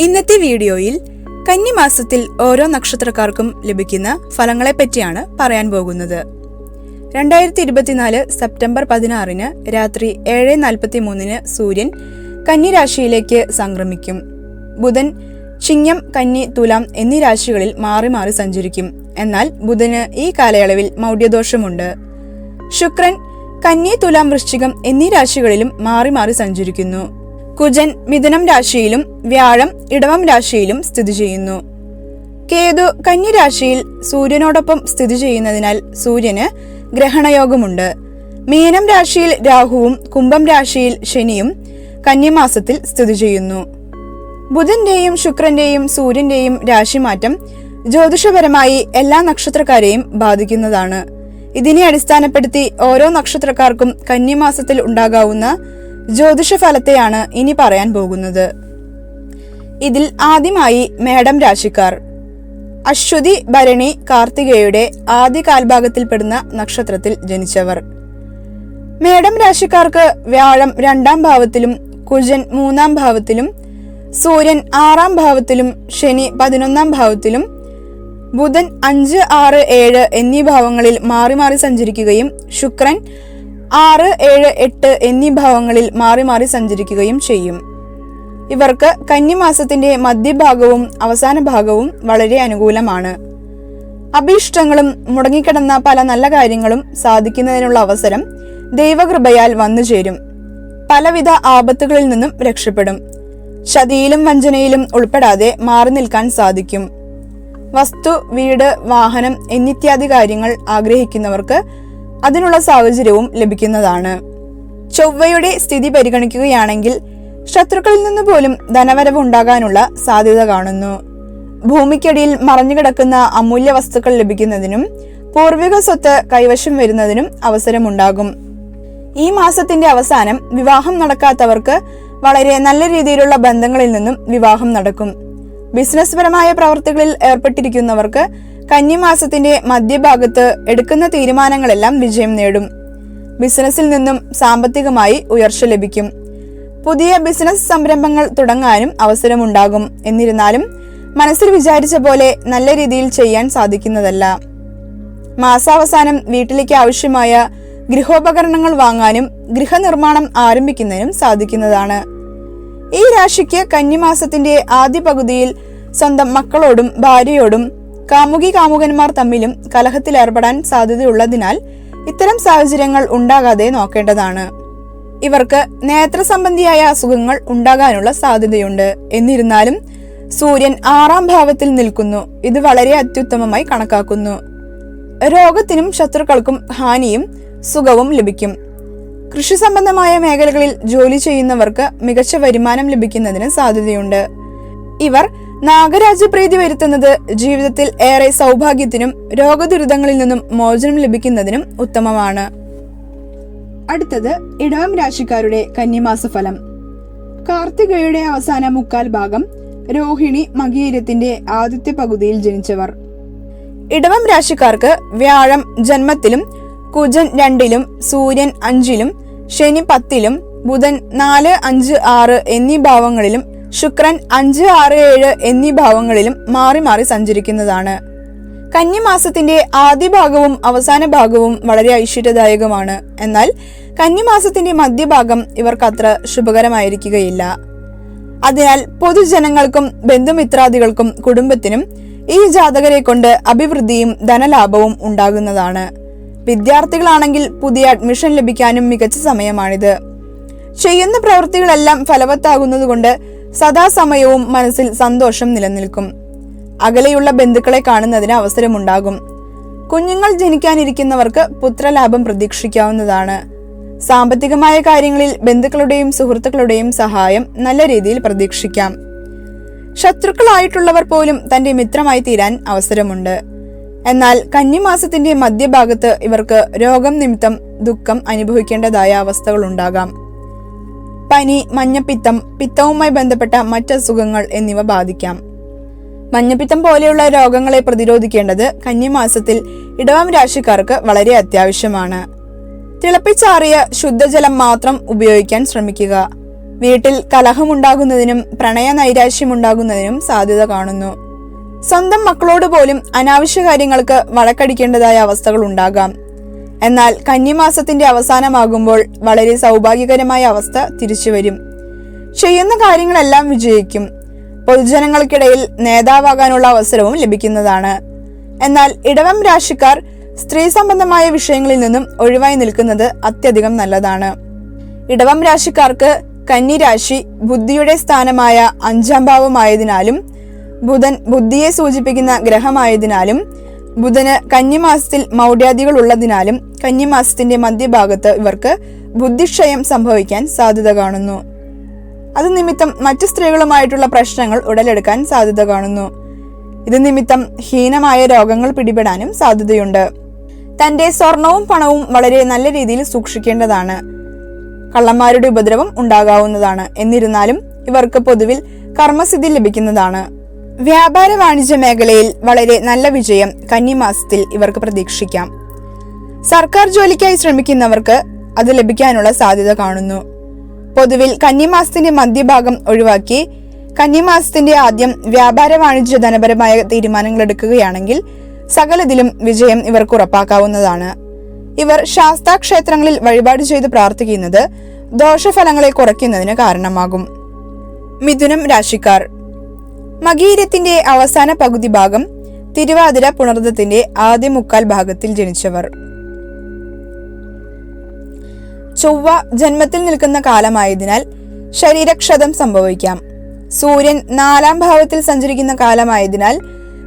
ഇന്നത്തെ വീഡിയോയിൽ കന്നിമാസത്തിൽ ഓരോ നക്ഷത്രക്കാർക്കും ലഭിക്കുന്ന ഫലങ്ങളെ പറ്റിയാണ് പറയാൻ പോകുന്നത്. രണ്ടായിരത്തി ഇരുപത്തിനാല് സെപ്റ്റംബർ പതിനാറിന് രാത്രി ഏഴ് നാൽപ്പത്തി മൂന്നിന് സൂര്യൻ കന്നിരാശിയിലേക്ക് സംക്രമിക്കും. ബുധൻ ചിങ്ങം കന്നി തുലാം എന്നീ രാശികളിൽ മാറി മാറി സഞ്ചരിക്കും. എന്നാൽ ബുധന് ഈ കാലയളവിൽ മൗഢ്യദോഷമുണ്ട്. ശുക്രൻ കന്നി തുലാം വൃശ്ചികം എന്നീ രാശികളിലും മാറി മാറി സഞ്ചരിക്കുന്നു. കുജൻ മിഥുനം രാശിയിലും വ്യാഴം ഇടവം രാശിയിലും സ്ഥിതി ചെയ്യുന്നു. കേതു കന്യരാശിയിൽ സൂര്യനോടൊപ്പം സ്ഥിതി ചെയ്യുന്നതിനാൽ സൂര്യന് ഗ്രഹണയോഗമുണ്ട്. മീനം രാശിയിൽ രാഹുവും കുംഭം രാശിയിൽ ശനിയും കന്യമാസത്തിൽ സ്ഥിതി ചെയ്യുന്നു. ബുധന്റെയും ശുക്രന്റെയും സൂര്യന്റെയും രാശിമാറ്റം ജ്യോതിഷപരമായി എല്ലാ നക്ഷത്രക്കാരെയും ബാധിക്കുന്നതാണ്. ഇതിനെ അടിസ്ഥാനപ്പെടുത്തി ഓരോ നക്ഷത്രക്കാർക്കും കന്യമാസത്തിൽ ഉണ്ടാകാവുന്ന ജ്യോതിഷ ഫലത്തെയാണ് ഇനി പറയാൻ പോകുന്നത്. ഇതിൽ ആദ്യമായി മേഡം രാശിക്കാർ. അശ്വതി ഭരണി കാർത്തികയുടെ ആദ്യ കാൽഭാഗത്തിൽപ്പെടുന്ന നക്ഷത്രത്തിൽ ജനിച്ചവർ. മേടം രാശിക്കാർക്ക് വ്യാഴം രണ്ടാം ഭാവത്തിലും കുജൻ മൂന്നാം ഭാവത്തിലും സൂര്യൻ ആറാം ഭാവത്തിലും ശനി പതിനൊന്നാം ഭാവത്തിലും ബുധൻ അഞ്ച് ആറ് ഏഴ് എന്നീ ഭാവങ്ങളിൽ മാറി മാറി സഞ്ചരിക്കുകയും ശുക്രൻ ആറ് ഏഴ് എട്ട് എന്നീ ഭാവങ്ങളിൽ മാറി മാറി സഞ്ചരിക്കുകയും ചെയ്യും. ഇവർക്ക് കന്നിമാസത്തിന്റെ മധ്യഭാഗവും അവസാന ഭാഗവും വളരെ അനുകൂലമാണ്. അഭീഷ്ടങ്ങളും മുടങ്ങിക്കിടന്ന പല നല്ല കാര്യങ്ങളും സാധിക്കുന്നതിനുള്ള അവസരം ദൈവകൃപയാൽ വന്നു ചേരും. പലവിധ ആപത്തുകളിൽ നിന്നും രക്ഷപ്പെടും. ചതിയിലും വഞ്ചനയിലും ഉൾപ്പെടാതെ മാറി നിൽക്കാൻ സാധിക്കും. വസ്തു വീട് വാഹനം എന്നിത്യാദി കാര്യങ്ങൾ ആഗ്രഹിക്കുന്നവർക്ക് അതിനുള്ള സാഹചര്യവും ലഭിക്കുന്നതാണ്. ചൊവ്വയുടെ സ്ഥിതി പരിഗണിക്കുകയാണെങ്കിൽ ശത്രുക്കളിൽ നിന്ന് പോലും ധനവരവ് ഉണ്ടാകാനുള്ള സാധ്യത കാണുന്നു. ഭൂമിക്കടിയിൽ മറഞ്ഞുകിടക്കുന്ന അമൂല്യ വസ്തുക്കൾ ലഭിക്കുന്നതിനും പൂർവിക സ്വത്ത് കൈവശം വരുന്നതിനും അവസരമുണ്ടാകും. ഈ മാസത്തിന്റെ അവസാനം വിവാഹം നടക്കാത്തവർക്ക് വളരെ നല്ല രീതിയിലുള്ള ബന്ധങ്ങളിൽ നിന്നും വിവാഹം നടക്കും. ബിസിനസ് പരമായ പ്രവർത്തികളിൽ ഏർപ്പെട്ടിരിക്കുന്നവർക്ക് കന്നിമാസത്തിന്റെ മധ്യഭാഗത്ത് എടുക്കുന്ന തീരുമാനങ്ങളെല്ലാം വിജയം നേടും. ബിസിനസ്സിൽ നിന്നും സാമ്പത്തികമായി ഉയർച്ച ലഭിക്കും. പുതിയ ബിസിനസ് സംരംഭങ്ങൾ തുടങ്ങാനും അവസരമുണ്ടാകും. എന്നിരുന്നാലും മനസ്സിൽ വിചാരിച്ച പോലെ നല്ല രീതിയിൽ ചെയ്യാൻ സാധിക്കുന്നതല്ല. മാസാവസാനം വീട്ടിലേക്ക് ആവശ്യമായ ഗൃഹോപകരണങ്ങൾ വാങ്ങാനും ഗൃഹനിർമ്മാണം ആരംഭിക്കുന്നതിനും സാധിക്കുന്നതാണ്. ഈ രാശിക്ക് കന്നിമാസത്തിന്റെ ആദ്യ പകുതിയിൽ സ്വന്തം മക്കളോടും ഭാര്യയോടും കാമുകി കാമുകന്മാർ തമ്മിലും കലഹത്തിലേർപ്പെടാൻ സാധ്യതയുള്ളതിനാൽ ഇത്തരം സാഹചര്യങ്ങൾ ഉണ്ടാകാതെ നോക്കേണ്ടതാണ്. ഇവർക്ക് നേത്ര സംബന്ധിയായ അസുഖങ്ങൾ ഉണ്ടാകാനുള്ള സാധ്യതയുണ്ട്. എന്നിരുന്നാലും സൂര്യൻ ആറാം ഭാവത്തിൽ നിൽക്കുന്നു. ഇത് വളരെ അത്യുത്തമമായി കണക്കാക്കുന്നു. രോഗത്തിനും ശത്രുക്കൾക്കും ഹാനിയും സുഖവും ലഭിക്കും. കൃഷി സംബന്ധമായ മേഖലകളിൽ ജോലി ചെയ്യുന്നവർക്ക് മികച്ച വരുമാനം ലഭിക്കുന്നതിന് സാധ്യതയുണ്ട്. ഇവർ നാഗരാജ്യപ്രീതി വരുത്തുന്നത് ജീവിതത്തിൽ ഏറെ സൗഭാഗ്യത്തിനും രോഗദുരിതങ്ങളിൽ നിന്നും മോചനം ലഭിക്കുന്നതിനും ഉത്തമമാണ്. അടുത്തത് ഇടവം രാശിക്കാരുടെ കന്നിമാസ ഫലം. കാർത്തികയുടെ അവസാന മുക്കാൽ ഭാഗം രോഹിണി മകീരത്തിന്റെ ആദ്യത്തെ പകുതിയിൽ ജനിച്ചവർ. ഇടവം രാശിക്കാർക്ക് വ്യാഴം ജന്മത്തിലും കുജൻ രണ്ടിലും സൂര്യൻ അഞ്ചിലും ശനി പത്തിലും ബുധൻ നാല് അഞ്ച് ആറ് എന്നീ ഭാവങ്ങളിലും ശുക്രൻ അഞ്ച് ആറ് ഏഴ് എന്നീ ഭാവങ്ങളിലും മാറി മാറി സഞ്ചരിക്കുന്നതാണ്. കന്നിമാസത്തിന്റെ ആദ്യ ഭാഗവും അവസാന ഭാഗവും വളരെ ഐശ്വര്യദായകമാണ്. എന്നാൽ കന്നിമാസത്തിന്റെ മധ്യഭാഗം ഇവർക്ക് അത്ര ശുഭകരമായിരിക്കുകയില്ല. അതിനാൽ പൊതുജനങ്ങൾക്കും ബന്ധുമിത്രാദികൾക്കും കുടുംബത്തിനും ഈ ജാതകരെ കൊണ്ട് അഭിവൃദ്ധിയും ധനലാഭവും ഉണ്ടാകുന്നതാണ്. വിദ്യാർത്ഥികളാണെങ്കിൽ പുതിയ അഡ്മിഷൻ ലഭിക്കാനും മികച്ച സമയമാണിത്. ചെയ്യുന്ന പ്രവൃത്തികളെല്ലാം ഫലവത്താകുന്നതുകൊണ്ട് സദാസമയവും മനസ്സിൽ സന്തോഷം നിലനിൽക്കും. അകലെയുള്ള ബന്ധുക്കളെ കാണുന്നതിന് അവസരമുണ്ടാകും. കുഞ്ഞുങ്ങൾ ജനിക്കാനിരിക്കുന്നവർക്ക് പുത്രലാഭം പ്രതീക്ഷിക്കാവുന്നതാണ്. സാമ്പത്തികമായ കാര്യങ്ങളിൽ ബന്ധുക്കളുടെയും സുഹൃത്തുക്കളുടെയും സഹായം നല്ല രീതിയിൽ പ്രതീക്ഷിക്കാം. ശത്രുക്കളായിട്ടുള്ളവർ പോലും തന്റെ മിത്രമായി തീരാൻ അവസരമുണ്ട്. എന്നാൽ കന്നിമാസത്തിന്റെ മധ്യഭാഗത്ത് ഇവർക്ക് രോഗം നിമിത്തം ദുഃഖം അനുഭവിക്കേണ്ടതായ അവസ്ഥകൾ ഉണ്ടാകാം പനി മഞ്ഞപ്പിത്തം പിത്തവുമായി ബന്ധപ്പെട്ട മറ്റസുഖങ്ങൾ എന്നിവ ബാധിക്കാം. മഞ്ഞപ്പിത്തം പോലെയുള്ള രോഗങ്ങളെ പ്രതിരോധിക്കേണ്ടത് കന്നിമാസത്തിൽ ഇടവം രാശിക്കാർക്ക് വളരെ അത്യാവശ്യമാണ്. തിളപ്പിച്ചാറിയ ശുദ്ധജലം മാത്രം ഉപയോഗിക്കാൻ ശ്രമിക്കുക. വീട്ടിൽ കലഹമുണ്ടാകുന്നതിനും പ്രണയ നൈരാശ്യമുണ്ടാകുന്നതിനും സാധ്യത കാണുന്നു. സ്വന്തം മക്കളോട് പോലും അനാവശ്യ കാര്യങ്ങൾക്ക് വഴക്കടിക്കേണ്ടതായ അവസ്ഥകൾ ഉണ്ടാകാം. എന്നാൽ കന്നിമാസത്തിന്റെ അവസാനമാകുമ്പോൾ വളരെ സൗഭാഗ്യകരമായ അവസ്ഥ തിരിച്ചുവരും. ചെയ്യുന്ന കാര്യങ്ങളെല്ലാം വിജയിക്കും. പൊതുജനങ്ങൾക്കിടയിൽ നേതാവാകാനുള്ള അവസരവും ലഭിക്കുന്നതാണ്. എന്നാൽ ഇടവം രാശിക്കാർ സ്ത്രീ സംബന്ധമായ വിഷയങ്ങളിൽ നിന്നും ഒഴിവായി നിൽക്കുന്നത് അത്യധികം നല്ലതാണ്. ഇടവം രാശിക്കാർക്ക് കന്നി രാശി ബുദ്ധിയുടെ സ്ഥാനമായ അഞ്ചാം ഭാവമായതിനാലും ബുധൻ ബുദ്ധിയെ സൂചിപ്പിക്കുന്ന ഗ്രഹമായതിനാലും ബുധന് കന്നിമാസത്തിൽ മൗഢ്യാദികൾ ഉള്ളതിനാലും കന്നിമാസത്തിന്റെ മധ്യഭാഗത്ത് ഇവർക്ക് ബുദ്ധിക്ഷയം സംഭവിക്കാൻ സാധ്യത കാണുന്നു. അത് നിമിത്തം മറ്റു സ്ത്രീകളുമായിട്ടുള്ള പ്രശ്നങ്ങൾ ഉടലെടുക്കാൻ സാധ്യത കാണുന്നു. ഇത് നിമിത്തം ഹീനമായ രോഗങ്ങൾ പിടിപെടാനും സാധ്യതയുണ്ട്. തന്റെ സ്വർണവും പണവും വളരെ നല്ല രീതിയിൽ സൂക്ഷിക്കേണ്ടതാണ്. കള്ളന്മാരുടെ ഉപദ്രവം ഉണ്ടാകാവുന്നതാണ്. എന്നിരുന്നാലും ഇവർക്ക് പൊതുവിൽ കർമ്മസിദ്ധി ലഭിക്കുന്നതാണ്. വ്യാപാര വാണിജ്യ മേഖലയിൽ വളരെ നല്ല വിജയം കന്നിമാസത്തിൽ ഇവർക്ക് പ്രതീക്ഷിക്കാം. സർക്കാർ ജോലിക്കായി ശ്രമിക്കുന്നവർക്ക് അത് ലഭിക്കാനുള്ള സാധ്യത കാണുന്നു. പൊതുവിൽ കന്നിമാസത്തിന്റെ മധ്യഭാഗം ഒഴിവാക്കി കന്നിമാസത്തിന്റെ ആദ്യം വ്യാപാര വാണിജ്യ ധനപരമായ തീരുമാനങ്ങൾ എടുക്കുകയാണെങ്കിൽ സകലതിലും വിജയം ഇവർക്ക് ഉറപ്പാക്കാവുന്നതാണ്. ഇവർ ശാസ്താക്ഷേത്രങ്ങളിൽ വഴിപാട് ചെയ്ത് പ്രാർത്ഥിക്കുന്നത് ദോഷഫലങ്ങളെ കുറയ്ക്കുന്നതിന് കാരണമാകും. മിഥുനം രാശിക്കാർ മകീരത്തിന്റെ അവസാന പകുതി ഭാഗം തിരുവാതിര പുണർദത്തിന്റെ ആദ്യ മുക്കാൽ ഭാഗത്തിൽ ജനിച്ചവർ. ചൊവ്വ ജന്മത്തിൽ നിൽക്കുന്ന കാലമായതിനാൽ ശരീരക്ഷതം സംഭവിക്കാം. സൂര്യൻ നാലാം ഭാവത്തിൽ സഞ്ചരിക്കുന്ന കാലമായതിനാൽ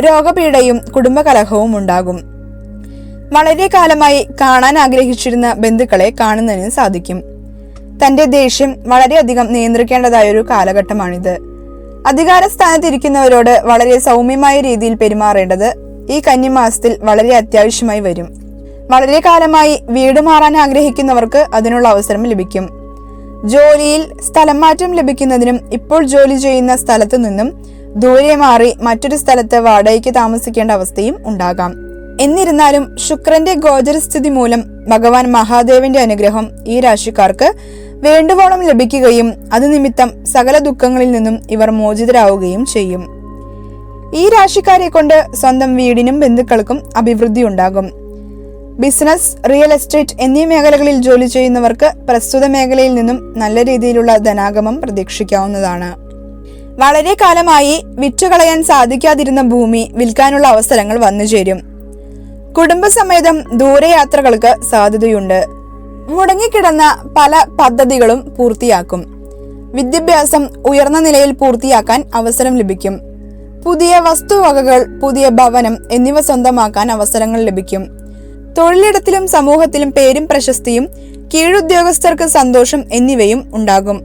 രോഗപീഠയും കുടുംബകലഹവും ഉണ്ടാകും. വളരെ കാലമായി കാണാൻ ആഗ്രഹിച്ചിരുന്ന ബന്ധുക്കളെ കാണുന്നതിന് സാധിക്കും. തന്റെ ദേഷ്യം വളരെയധികം നിയന്ത്രിക്കേണ്ടതായ ഒരു കാലഘട്ടമാണിത്. അധികാര സ്ഥാനത്തിരിക്കുന്നവരോട് വളരെ സൗമ്യമായ രീതിയിൽ പെരുമാറേണ്ടത് ഈ കന്നിമാസത്തിൽ വളരെ അത്യാവശ്യമായി വരും. വളരെ കാലമായി വീട് മാറാൻ ആഗ്രഹിക്കുന്നവർക്ക് അതിനുള്ള അവസരം ലഭിക്കും. ജോലിയിൽ സ്ഥലം മാറ്റം ലഭിക്കുന്നതിനും ഇപ്പോൾ ജോലി ചെയ്യുന്ന സ്ഥലത്തു നിന്നും ദൂരെ മാറി മറ്റൊരു സ്ഥലത്ത് വാടകയ്ക്ക് താമസിക്കേണ്ട അവസ്ഥയും ഉണ്ടാകാം. എന്നിരുന്നാലും ശുക്രന്റെ ഗോചരസ്ഥിതി മൂലം ഭഗവാൻ മഹാദേവന്റെ അനുഗ്രഹം ഈ രാശിക്കാർക്ക് വേണ്ടുവോളം ലഭിക്കുകയും അത് നിമിത്തം സകല ദുഃഖങ്ങളിൽ നിന്നും ഇവർ മോചിതരാവുകയും ചെയ്യും. ഈ രാശിക്കാരെ കൊണ്ട് സ്വന്തം വീടിനും ബന്ധുക്കൾക്കും അഭിവൃദ്ധി ഉണ്ടാകും. ബിസിനസ് റിയൽ എസ്റ്റേറ്റ് എന്നീ മേഖലകളിൽ ജോലി ചെയ്യുന്നവർക്ക് പ്രസ്തുത മേഖലയിൽ നിന്നും നല്ല രീതിയിലുള്ള ധനാഗമം പ്രതീക്ഷിക്കാവുന്നതാണ്. വളരെ കാലമായി വിറ്റുകളയാൻ സാധിക്കാതിരുന്ന ഭൂമി വിൽക്കാനുള്ള അവസരങ്ങൾ വന്നുചേരും. കുടുംബസമേതം ദൂരയാത്രകൾക്ക് സാധ്യതയുണ്ട്. മുടങ്ങിക്കിടന്ന പല പദ്ധതികളും പൂർത്തിയാക്കും. വിദ്യാഭ്യാസം ഉയർന്ന നിലയിൽ പൂർത്തിയാക്കാൻ അവസരം ലഭിക്കും. പുതിയ വസ്തുവകകൾ പുതിയ ഭവനം എന്നിവ സ്വന്തമാക്കാൻ അവസരങ്ങൾ ലഭിക്കും. തൊഴിലിടത്തിലും സമൂഹത്തിലും പേരും പ്രശസ്തിയും കീഴുദ്യോഗസ്ഥർക്ക് സന്തോഷം എന്നിവയും ഉണ്ടാകും.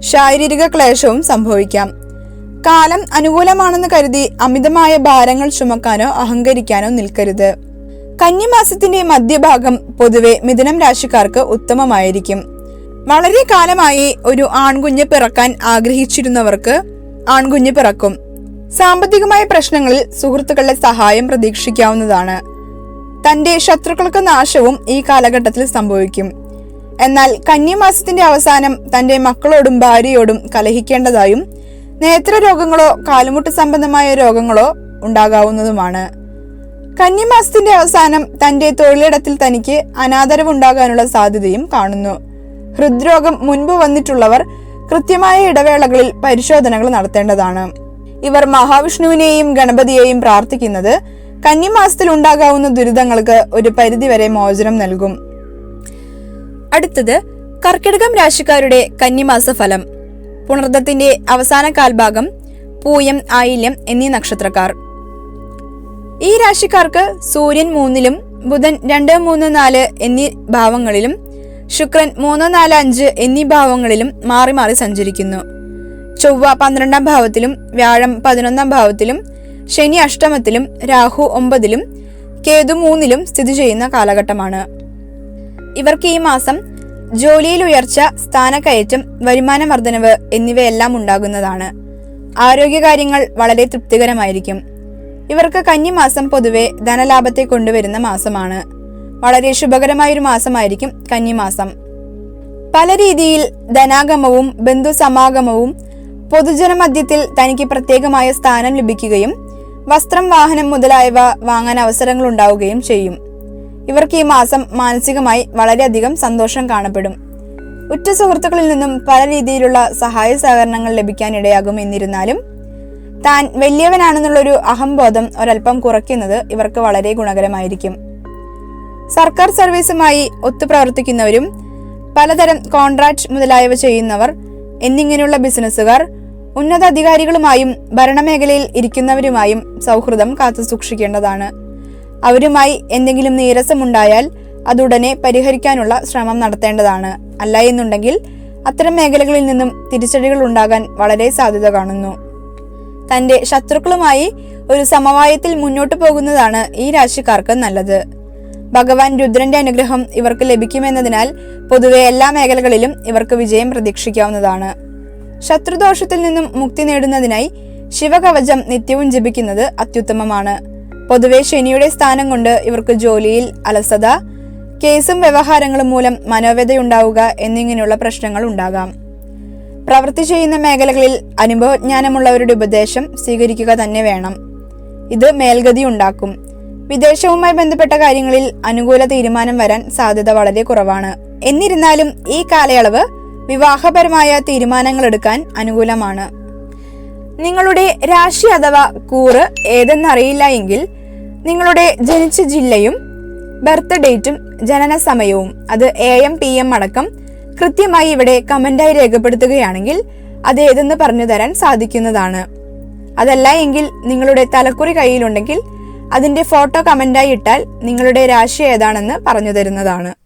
ശാരീരിക ക്ലേശവും സംഭവിക്കാം. കാലം അനുകൂലമാണെന്ന് കരുതി അമിതമായ ഭാരങ്ങൾ ചുമക്കാനോ അഹങ്കരിക്കാനോ നിൽക്കരുത്. കന്നിമാസത്തിന്റെ മധ്യഭാഗം പൊതുവെ മിഥുനം രാശിക്കാർക്ക് ഉത്തമമായിരിക്കും. വളരെ കാലമായി ഒരു ആൺകുഞ്ഞ് പിറക്കാൻ ആഗ്രഹിച്ചിരുന്നവർക്ക് ആൺകുഞ്ഞ് പിറക്കും. സാമ്പത്തികമായ പ്രശ്നങ്ങളിൽ സുഹൃത്തുക്കളുടെ സഹായം പ്രതീക്ഷിക്കാവുന്നതാണ്. തന്റെ ശത്രുക്കൾക്ക് നാശവും ഈ കാലഘട്ടത്തിൽ സംഭവിക്കും. എന്നാൽ കന്നിമാസത്തിന്റെ അവസാനം തന്റെ മക്കളോടും ഭാര്യയോടും കലഹിക്കേണ്ടതായും നേത്രരോഗങ്ങളോ കാലുമുട്ട് സംബന്ധമായ രോഗങ്ങളോ ഉണ്ടാകാവുന്നതുമാണ്. കന്നിമാസത്തിന്റെ അവസാനം തന്റെ തൊഴിലിടത്തിൽ തനിക്ക് അനാദരവുണ്ടാകാനുള്ള സാധ്യതയും കാണുന്നു. ഹൃദ്രോഗം മുൻപ് വന്നിട്ടുള്ളവർ കൃത്യമായ ഇടവേളകളിൽ പരിശോധനകൾ നടത്തേണ്ടതാണ്. ഇവർ മഹാവിഷ്ണുവിനെയും ഗണപതിയെയും പ്രാർത്ഥിക്കുന്നത് കന്നിമാസത്തിൽ ഉണ്ടാകാവുന്ന ദുരിതങ്ങൾക്ക് ഒരു പരിധിവരെ മോചനം നൽകും. അടുത്തത് കർക്കിടകം രാശിക്കാരുടെ കന്നിമാസ ഫലം. പുണർദത്തിന്റെ അവസാന കാൽഭാഗം പൂയം ആയില്യം എന്നീ നക്ഷത്രക്കാർ. ഈ രാശിക്കാർക്ക് സൂര്യൻ മൂന്നിലും ബുധൻ രണ്ട് മൂന്ന് നാല് എന്നീ ഭാവങ്ങളിലും ശുക്രൻ മൂന്ന് നാല് അഞ്ച് എന്നീ ഭാവങ്ങളിലും മാറി മാറി സഞ്ചരിക്കുന്നു. ചൊവ്വ പന്ത്രണ്ടാം ഭാവത്തിലും വ്യാഴം പതിനൊന്നാം ഭാവത്തിലും ശനി അഷ്ടമത്തിലും രാഹു ഒമ്പതിലും കേതു മൂന്നിലും സ്ഥിതി ചെയ്യുന്ന കാലഘട്ടമാണ്. ഇവർക്ക് ഈ മാസം ജോലിയിൽ ഉയർച്ച സ്ഥാനക്കയറ്റം വരുമാന വർധനവ് എന്നിവയെല്ലാം ഉണ്ടാകുന്നതാണ്. ആരോഗ്യകാര്യങ്ങൾ വളരെ തൃപ്തികരമായിരിക്കും. ഇവർക്ക് കന്നിമാസം പൊതുവെ ധനലാഭത്തെ കൊണ്ടുവരുന്ന മാസമാണ്. വളരെ ശുഭകരമായൊരു മാസമായിരിക്കും കന്നിമാസം. പല രീതിയിൽ ധനാഗമവും ബന്ധുസമാഗമവും പൊതുജനമധ്യത്തിൽ തനിക്ക് പ്രത്യേകമായ സ്ഥാനം ലഭിക്കുകയും വസ്ത്രം വാഹനം മുതലായവ വാങ്ങാൻ അവസരങ്ങൾ ഉണ്ടാവുകയും ചെയ്യും. ഇവർക്ക് ഈ മാസം മാനസികമായി വളരെയധികം സന്തോഷം കാണപ്പെടും. ഉറ്റ സുഹൃത്തുക്കളിൽ നിന്നും പല രീതിയിലുള്ള സഹായ സഹകരണങ്ങൾ ലഭിക്കാൻ ഇടയാകും എന്നിരുന്നാലും താൻ വലിയവനാണെന്നുള്ളൊരു അഹംബോധം ഒരൽപ്പം കുറയ്ക്കുന്നത് ഇവർക്ക് വളരെ ഗുണകരമായിരിക്കും. സർക്കാർ സർവീസുമായി ഒത്തുപ്രവർത്തിക്കുന്നവരും പലതരം കോൺട്രാക്ട് മുതലായവ ചെയ്യുന്നവർ എന്നിങ്ങനെയുള്ള ബിസിനസ്സുകാർ ഉന്നത അധികാരികളുമായും ഭരണമേഖലയിൽ ഇരിക്കുന്നവരുമായും സൗഹൃദം കാത്തു സൂക്ഷിക്കേണ്ടതാണ്. അവരുമായി എന്തെങ്കിലും നീരസമുണ്ടായാൽ അതുടനെ പരിഹരിക്കാനുള്ള ശ്രമം നടത്തേണ്ടതാണ്. അല്ല എന്നുണ്ടെങ്കിൽ അത്തരം മേഖലകളിൽ നിന്നും തിരിച്ചടികൾ ഉണ്ടാകാൻ വളരെ സാധ്യത കാണുന്നു. തന്റെ ശത്രുക്കളുമായി ഒരു സമവായത്തിൽ മുന്നോട്ടു പോകുന്നതാണ് ഈ രാശിക്കാർക്ക് നല്ലത്. ഭഗവാൻ രുദ്രന്റെ അനുഗ്രഹം ഇവർക്ക് ലഭിക്കുമെന്നതിനാൽ പൊതുവെ എല്ലാ മേഖലകളിലും ഇവർക്ക് വിജയം പ്രതീക്ഷിക്കാവുന്നതാണ്. ശത്രുദോഷത്തിൽ നിന്നും മുക്തി നേടുന്നതിനായി ശിവകവചം നിത്യവും ജപിക്കുന്നത് അത്യുത്തമമാണ്. പൊതുവെ ശനിയുടെ സ്ഥാനം കൊണ്ട് ഇവർക്ക് ജോലിയിൽ അലസത കേസും വ്യവഹാരങ്ങളും മൂലം മനോവ്യതയുണ്ടാവുക എന്നിങ്ങനെയുള്ള പ്രശ്നങ്ങൾ ഉണ്ടാകാം. പ്രവൃത്തി ചെയ്യുന്ന മേഖലകളിൽ അനുഭവജ്ഞാനമുള്ളവരുടെ ഉപദേശം സ്വീകരിക്കുക തന്നെ വേണം. ഇത് മേൽഗതി ഉണ്ടാക്കും. വിദേശവുമായി ബന്ധപ്പെട്ട കാര്യങ്ങളിൽ അനുകൂല തീരുമാനം വരാൻ സാധ്യത വളരെ കുറവാണ്. എന്നിരുന്നാലും ഈ കാലയളവ് വിവാഹപരമായ തീരുമാനങ്ങൾ എടുക്കാൻ അനുകൂലമാണ്. നിങ്ങളുടെ രാശി അഥവാ കൂറ് ഏതെന്നറിയില്ല എങ്കിൽ നിങ്ങളുടെ ജനിച്ച ജില്ലയും ബർത്ത് ഡേറ്റും ജനന സമയവും അത് എ എം പി എം അടക്കം കൃത്യമായി ഇവിടെ കമന്റായി രേഖപ്പെടുത്തുകയാണെങ്കിൽ അത് ഏതെന്ന് പറഞ്ഞു തരാൻ സാധിക്കുന്നതാണ്. അതല്ല എങ്കിൽ നിങ്ങളുടെ തലക്കുറി കയ്യിലുണ്ടെങ്കിൽ അതിന്റെ ഫോട്ടോ കമന്റായി ഇട്ടാൽ നിങ്ങളുടെ രാശി ഏതാണെന്ന് പറഞ്ഞു തരുന്നതാണ്.